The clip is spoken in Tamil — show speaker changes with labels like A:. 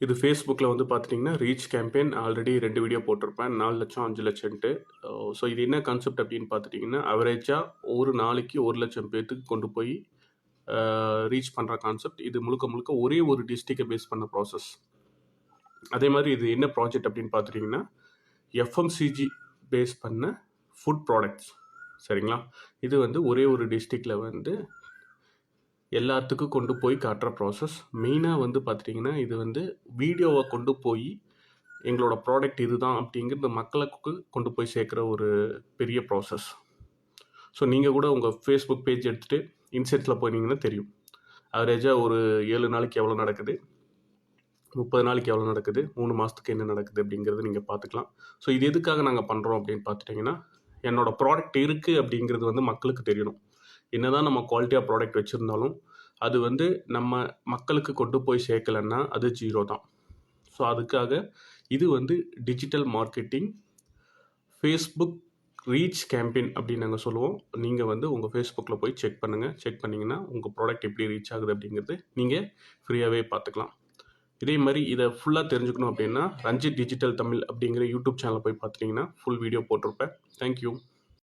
A: இது ஃபேஸ்புக்கில் வந்து பார்த்துட்டிங்கன்னா ரீச் கேம்பெயின் ஆல்ரெடி ரெண்டு வீடியோ போட்டிருப்பேன். நாலு லட்சம் அஞ்சு லட்சம்ட்டு ஸோ இது என்ன கான்செப்ட் அப்படின்னு பார்த்துட்டிங்கன்னா அவரேஜாக ஒரு நாளைக்கு ஒரு லட்சம் பேர்த்துக்கு கொண்டு போய் ரீச் பண்ணுற கான்செப்ட் இது முழுக்க முழுக்க ஒரே ஒரு டிஸ்ட்ரிக்டை பேஸ் பண்ண ப்ராசஸ் அதே மாதிரி இது என்ன ப்ராஜெக்ட் அப்படின்னு பார்த்துட்டிங்கன்னா எஃப்எம்சிஜி பேஸ் பண்ண ஃபுட் ப்ராடக்ட்ஸ் சரிங்களா? இது வந்து ஒரே ஒரு டிஸ்ட்ரிக்டில் வந்து எல்லாத்துக்கும் கொண்டு போய் காட்டுற ப்ராசஸ் மெயினாக வந்து பார்த்துட்டிங்கன்னா இது வந்து வீடியோவை கொண்டு போய் எங்களோட ப்ராடக்ட் இதுதான் அப்படிங்கிறது மக்களுக்கு கொண்டு போய் சேர்க்குற ஒரு பெரிய ப்ராசஸ் ஸோ நீங்கள் கூட உங்கள் ஃபேஸ்புக் பேஜ் எடுத்துகிட்டு இன்செட்டில் போனீங்கன்னா தெரியும். அவரேஜாக ஒரு ஏழு நாளைக்கு எவ்வளோ நடக்குது? முப்பது நாளைக்கு எவ்வளோ நடக்குது? மூணு மாதத்துக்கு என்ன நடக்குது? அப்படிங்கிறது நீங்கள் பார்த்துக்கலாம் ஸோ இது எதுக்காக நாங்கள் பண்ணுறோம் அப்படின்னு பார்த்துட்டிங்கன்னா என்னோடய ப்ராடக்ட் இருக்குது அப்படிங்கிறது வந்து மக்களுக்கு தெரியணும். என்ன தான் நம்ம குவாலிட்டியாக ப்ராடக்ட் வச்சுருந்தாலும் அது வந்து நம்ம மக்களுக்கு கொண்டு போய் சேர்க்கலன்னா அது ஜீரோ தான். ஸோ அதுக்காக இது வந்து digital marketing Facebook reach campaign அப்படின்னு நாங்கள் சொல்லுவோம். நீங்கள் வந்து உங்கள் ஃபேஸ்புக்கில் போய் செக் பண்ணுங்கள் செக் பண்ணிங்கன்னா உங்கள் ப்ராடக்ட் எப்படி ரீச் ஆகுது அப்படிங்கிறது நீங்கள் ஃப்ரீயாகவே பார்த்துக்கலாம். இதே மாதிரி இதை ஃபுல்லாக தெரிஞ்சுக்கணும் அப்படின்னா ரஞ்சித் டிஜிட்டல் தமிழ் அப்படிங்கிற யூடியூப் சேனல் போய் பார்த்துட்டிங்கன்னா ஃபுல் வீடியோ போட்டிருப்பேன். தேங்க்யூ